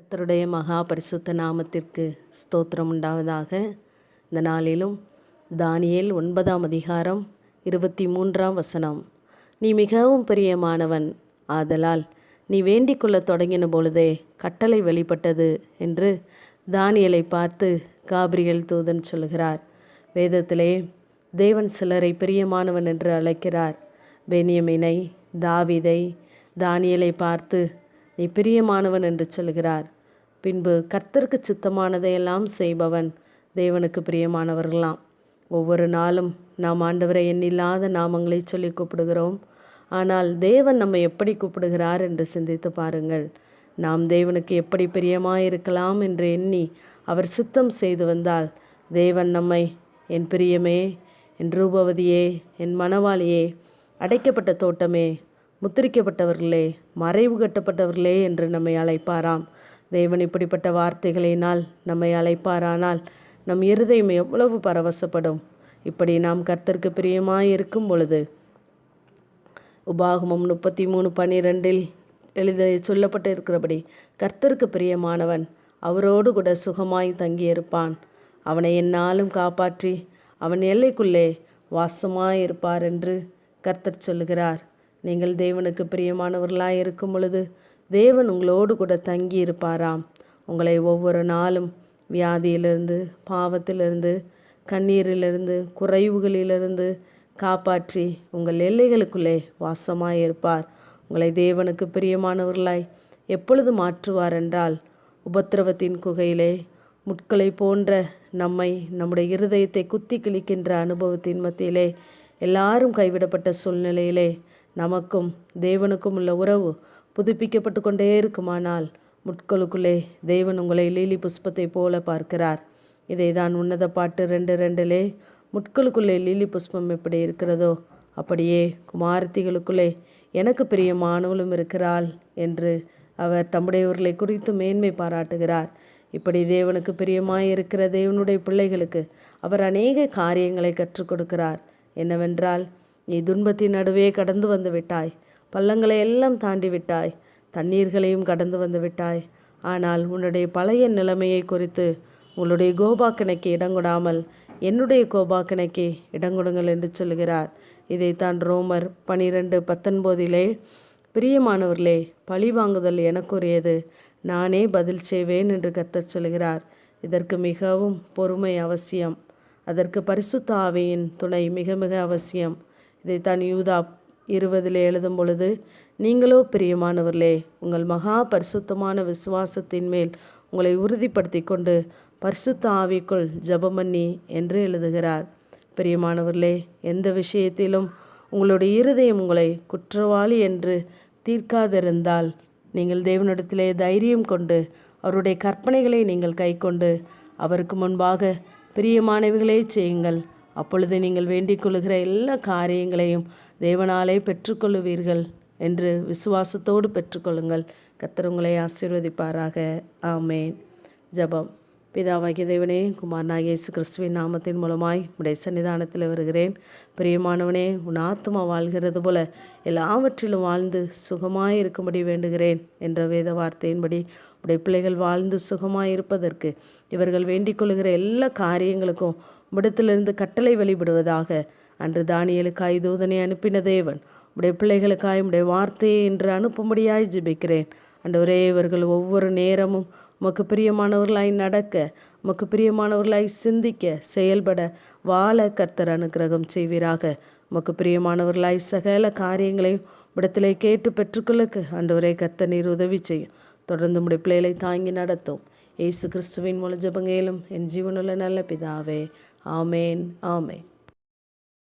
கத்தருடைய மகா பரிசுத்த நாமத்திற்கு ஸ்தோத்திரம் உண்டாவதாக. இந்த நாளிலும் தானியேல் ஒன்பதாம் அதிகாரம் இருபத்தி மூன்றாம் வசனம். நீ மிகவும் பிரியமானவன் ஆதலால் நீ வேண்டிக் கொள்ள தொடங்கின பொழுதே கட்டளை வெளிப்பட்டது என்று தானியலை பார்த்து காபிரியல் தூதன் சொல்கிறார். வேதத்திலே தேவன் சிலரை பிரியமானவன் என்று அழைக்கிறார். பெனியமினை தாவிதை தானியலை பார்த்து நீ பிரியமானவன் என்று சொல்கிறார். பின்பு கர்த்தருக்கு சித்தமானதையெல்லாம் செய்பவன் தேவனுக்கு பிரியமானவர்களாம். ஒவ்வொரு நாளும் நாம் ஆண்டவரை எண்ணில்லாத நாமங்களை சொல்லி கூப்பிடுகிறோம். ஆனால் தேவன் நம்மை எப்படி கூப்பிடுகிறார் என்று சிந்தித்து பாருங்கள். நாம் தேவனுக்கு எப்படி பிரியமாயிருக்கலாம் என்று எண்ணி அவர் சித்தம் செய்து வந்தால் தேவன் நம்மை என் பிரியமே என் ரூபவதியே என் மணவாளியே அடைக்கப்பட்ட தோட்டமே முத்திரிக்கப்பட்டவர்களே மறைவு கட்டப்பட்டவர்களே என்று நம்மை அழைப்பாராம். தேவன் இப்படிப்பட்ட வார்த்தைகளினால் நம்மை அழைப்பாரானால் நம் இருதயம் எவ்வளவு பரவசப்படும். இப்படி நாம் கர்த்தருக்கு பிரியமாய் இருக்கும் பொழுது உபாகமம் முப்பத்தி மூணு பன்னிரெண்டில் எழுத சொல்லப்பட்டு இருக்கிறபடி கர்த்தருக்கு பிரியமானவன் அவரோடு கூட சுகமாய் தங்கியிருப்பான். அவனை என்னாலும் காப்பாற்றி அவன் எல்லைக்குள்ளே வாசமாயிருப்பார் என்று கர்த்தர் சொல்லுகிறார். நீங்கள் தேவனுக்கு பிரியமானவர்களாக இருக்கும் பொழுது தேவன் உங்களோடு கூட தங்கி இருப்பாராம் உங்களை ஒவ்வொரு நாளும் வியாதியிலிருந்து பாவத்திலிருந்து கண்ணீரிலிருந்து குறைவுகளிலிருந்து காப்பாற்றி உங்கள் எல்லைகளுக்குள்ளே வாசமாக இருப்பார் உங்களை தேவனுக்கு பிரியமானவர்களாய் எப்பொழுது மாற்றுவார் என்றால் உபத்திரவத்தின் குகையிலே முட்களை போன்ற நம்மை நம்முடைய இருதயத்தை குத்தி கிழிக்கின்ற அனுபவத்தின் மத்தியிலே எல்லாரும் கைவிடப்பட்ட சூழ்நிலையிலே நமக்கும் தேவனுக்கும் உள்ள உறவு புதுப்பிக்கப்பட்டு கொண்டே இருக்குமானால் முட்களுக்குள்ளே தேவன் உங்களை லீலி புஷ்பத்தை போல பார்க்கிறார். இதை தான் உன்னத பாட்டு ரெண்டு ரெண்டிலே முட்களுக்குள்ளே லீலி புஷ்பம் எப்படி இருக்கிறதோ அப்படியே குமாரத்திகளுக்குள்ளே எனக்கு பிரியமானவளும் இருக்கிறாள் என்று அவர் தம்முடையவர்களை குறித்து மேன்மை பாராட்டுகிறார். இப்படி தேவனுக்கு பிரியமாய் இருக்கிற தேவனுடைய பிள்ளைகளுக்கு அவர் அநேக காரியங்களை கற்றுக் கொடுக்கிறார். என்னவென்றால் நீ துன்பத்தின் நடுவே கடந்து வந்து விட்டாய். பள்ளங்களை எல்லாம் தாண்டி விட்டாய். தண்ணீர்களையும் கடந்து வந்து விட்டாய். ஆனால் உன்னுடைய பழைய நிலைமையை குறித்து உங்களுடைய கோபாக்கணைக்கு இடங்கொடாமல் என்னுடைய கோபாக்கணைக்கு இடங்கொடுங்கள் என்று சொல்கிறார் இதைத்தான் ரோமர் பனிரெண்டு பத்தொன்பதிலே பிரியமானவர்களே பழி வாங்குதல் எனக்குரியது. நானே பதில் செய்வேன் என்று கத்தச் சொல்கிறார் இதற்கு மிகவும் பொறுமை அவசியம். அதற்கு பரிசுத்த ஆவியின் துணை மிக மிக அவசியம். இதைத்தான் யூதா இருபதில் எழுதும் பொழுது நீங்களோ பிரியமானவர்களே உங்கள் மகா பரிசுத்தமான விசுவாசத்தின் மேல் உங்களை உறுதிப்படுத்தி கொண்டு பரிசுத்த ஆவிக்குள் ஜபமன்னி என்று எழுதுகிறார். பிரியமானவர்களே எந்த விஷயத்திலும் உங்களுடைய இருதயம் உங்களை குற்றவாளி என்று தீர்க்காதிருந்தால் நீங்கள் தேவனிடத்திலே தைரியம் கொண்டு அவருடைய கற்பனைகளை நீங்கள் கைக்கொண்டு அவருக்கு முன்பாக பிரியமானவைகளே செய்யுங்கள். அப்பொழுது நீங்கள் வேண்டிக் கொள்ளுகிற எல்லா காரியங்களையும் தேவனாலே பெற்றுக்கொள்ளுவீர்கள் என்று விசுவாசத்தோடு பெற்றுக்கொள்ளுங்கள். கர்த்தர் உங்களை ஆசீர்வதிப்பாராக. ஆமேன். ஜபம். பிதாவாகிய தேவனே குமாரனாக இயேசு கிறிஸ்துவின் நாமத்தின் மூலமாய் உடைய சன்னிதானத்தில் வருகிறேன். பிரியமானவனே உன் ஆத்மா வாழ்கிறது போல எல்லாவற்றிலும் வாழ்ந்து சுகமாய் இருக்கும்படி வேண்டுகிறேன் என்ற வேத வார்த்தையின்படி உடைய பிள்ளைகள் வாழ்ந்து சுகமாய் இருப்பதற்கு இவர்கள் வேண்டிக் கொள்கிற எல்லா காரியங்களுக்கும் உடத்திலிருந்து கட்டளை வெளிப்படுவதாக அன்று தானியலுக்காய் தூதனை அனுப்பின தேவன். உடைய பிள்ளைகளுக்காய் உடைய வார்த்தையை என்று அனுப்பும்படியாய் ஜிபிக்கிறேன். அண்டவரே இவர்கள் ஒவ்வொரு நேரமும் உமக்கு பிரியமானவர்களாய் நடக்க உமக்கு பிரியமானவர்களாய் சிந்திக்க செயல்பட வாழ கர்த்தர் அனுக்கிரகம் செய்வீராக. உமக்கு பிரியமானவர்களாய் சகல காரியங்களையும் இடத்திலே கேட்டு பெற்றுக்கொள்ளுக்கு அன்றுவரே கர்த்தர் நீர் உதவி செய்யும். தொடர்ந்து முடி பிள்ளைகளை தாங்கி நடத்தும். ஏசு கிறிஸ்துவின் மூல ஜபங்கையிலும் என் ஜீவனுள்ள நல்ல பிதாவே ஆமேன் ஆமேன்